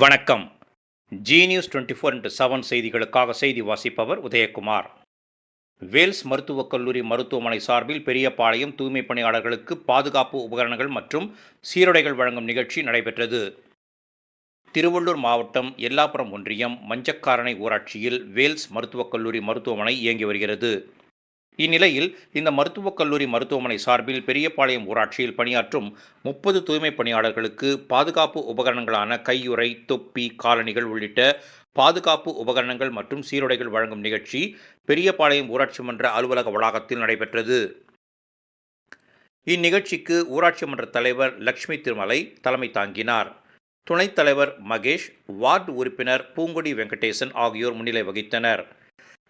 வணக்கம். G news twenty four into seven செய்திகளுக்காக செய்தி வாசிப்பவர் உதயகுமார். வேல்ஸ் மருத்துவக் கல்லூரி மருத்துவமனை சார்பில் பெரியபாளையம் தூய்மை பணியாளர்களுக்கு பாதுகாப்பு உபகரணங்கள் மற்றும் சீருடைகள் வழங்கும் நிகழ்ச்சி நடைபெற்றது. திருவள்ளூர் மாவட்டம் எல்லாபுரம் ஒன்றியம் மஞ்சக்காரணை ஊராட்சியில் வேல்ஸ் மருத்துவக் கல்லூரி மருத்துவமனை இயங்கி வருகிறது. இந்நிலையில் இந்த மருத்துவக் கல்லூரி மருத்துவமனை சார்பில் பெரியபாளையம் ஊராட்சியில் பணியாற்றும் முப்பது தூய்மை பணியாளர்களுக்கு பாதுகாப்பு உபகரணங்களான கையுறை தொப்பி காலணிகள் உள்ளிட்ட பாதுகாப்பு உபகரணங்கள் மற்றும் சீருடைகள் வழங்கும் நிகழ்ச்சி பெரியபாளையம் ஊராட்சி மன்ற அலுவலக வளாகத்தில் நடைபெற்றது. இந்நிகழ்ச்சிக்கு ஊராட்சி மன்ற தலைவர் லட்சுமி திருமலை தலைமை தாங்கினார். துணைத் தலைவர் மகேஷ் வார்டு உறுப்பினர் பூங்கொடி வெங்கடேசன் ஆகியோர் முன்னிலை வகித்தனர்.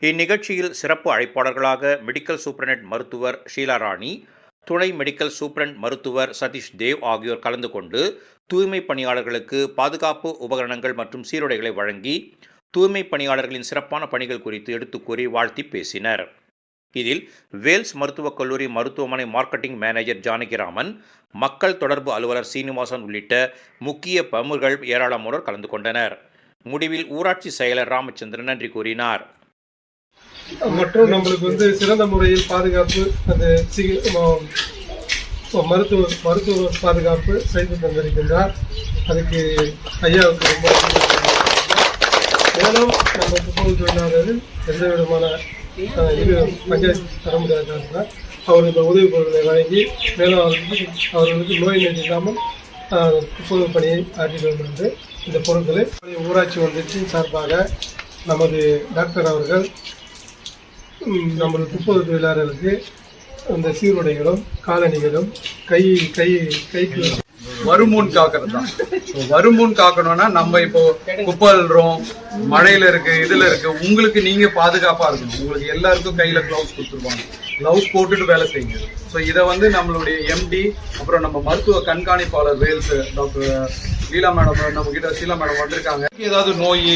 இந்நிகழ்ச்சியில் சிறப்பு அழைப்பாளர்களாக மெடிக்கல் சூப்பரண்ட் மருத்துவர் ஷீலா ராணி துணை மெடிக்கல் சூப்பரண்ட் மருத்துவர் சதீஷ் தேவ் ஆகியோர் கலந்து கொண்டு தூய்மை பணியாளர்களுக்கு பாதுகாப்பு உபகரணங்கள் மற்றும் சீருடைகளை வழங்கி தூய்மை பணியாளர்களின் சிறப்பான பணிகள் குறித்து எடுத்துக் கூறி வாழ்த்தி பேசினர். இதில் வேல்ஸ் மருத்துவக் கல்லூரி மருத்துவமனை மார்க்கெட்டிங் மேனேஜர் ஜானகிராமன் மக்கள் தொடர்பு அலுவலர் சீனிவாசன் உள்ளிட்ட முக்கிய பிரமுகர்கள் ஏராளமானோர் கலந்து கொண்டனர். முடிவில் ஊராட்சி செயலர் ராமச்சந்திரன் நன்றி கூறினார். மற்றும் நம்மளுக்கு வந்து சிறந்த முறையில் பாதுகாப்பு அந்த மருத்துவ மருத்துவ பாதுகாப்பு செய்து தந்திருக்கின்றார். அதுக்கு ஐயாவுக்கு ரொம்ப மேலும் நம்ம துப்புரவு தொழிலாளர்கள் எந்த விதமான இது பஞ்சாயத்து தர முடியாத அவர் உதவி பொருட்களை வழங்கி மேலும் அவர்களுக்கு அவர்களுக்கு நோய் நொடி இல்லாமல் அஹ், துப்புரவு பணியை ஆற்றி வருகிறது இந்த பொருட்களை ஊராட்சி ஒன்றியத்தின் சார்பாக நமது டாக்டர் அவர்கள் ம், நமது துப்புரவு தொழிலாளர்களுக்கு அந்த சீருடைகளும் காலணிகளும் கை கை கைக்கு வருமுன் காக்கிறது தான். வருமுன் காக்கணும்னா நம்ம இப்போ குப்பல்றோம் மழையில இருக்கு இதுல இருக்கு உங்களுக்கு நீங்க பாதுகாப்பா இருக்கணும். உங்களுக்கு எல்லாருக்கும் கையில கிளவுஸ் கொடுத்துருவாங்க கிளவுஸ் போட்டுட்டு வேலை செய்யுங்க. ஸோ இதை வந்து நம்மளுடைய எம்டி அப்புறம் நம்ம மருத்துவ கண்காணிப்பாளர் வேல்ஸ் டாக்டர் லீலா மேடம் நம்ம கிட்ட ஷீலா மேடம் வந்திருக்காங்க. ஏதாவது நோய்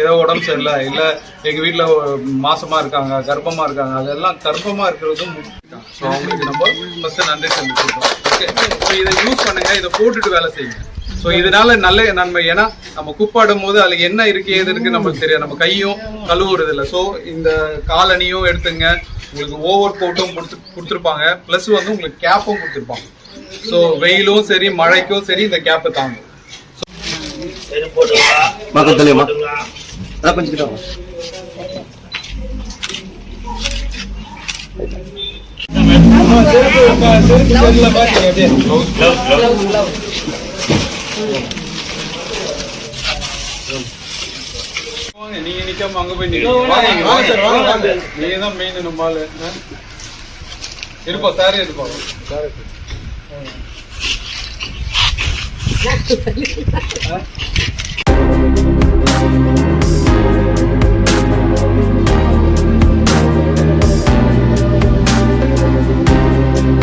ஏதாவது உடம்பு சரியில்லை இல்லை எங்க வீட்டில் மாசமா இருக்காங்க கர்ப்பமா இருக்காங்க அதெல்லாம் கர்ப்பமா இருக்கிறதும் ஸோ அவங்களுக்கு நம்ம ஃபஸ்ட்டு நன்றி தெரிவிச்சிருக்கோம் ஓகே ஸோ இதை யூஸ் பண்ணுங்க இதை போட்டுட்டு வேலை செய்யுங்க. ஸோ இதனால நல்ல நன்மை. ஏன்னா நம்ம குப்பாடும் போது அதுல என்ன இருக்கு ஏது இருக்கு நமக்கு தெரியாது. நம்ம கையும் கழுவுறது இல்லை ஸோ இந்த காலணியும் எடுத்துங்க. உங்களுக்கு ஓவர் கோட்டும் கொடுத்து கொடுத்துருப்பாங்க. ப்ளஸ் வந்து உங்களுக்கு கேப்பும் கொடுத்துருப்பாங்க. ஸோ வெயிலும் சரி மழைக்கும் சரி இந்த கேப்பை தாங்கும். பக்கத்துலயேம்மா நான் கொஞ்சம் கிட்ட நீங்க நிக்காம அங்க போய் நீங்க தான் மெயின் நம்ம ஆளு. ஆ? இருப்போம் சாரே Huh?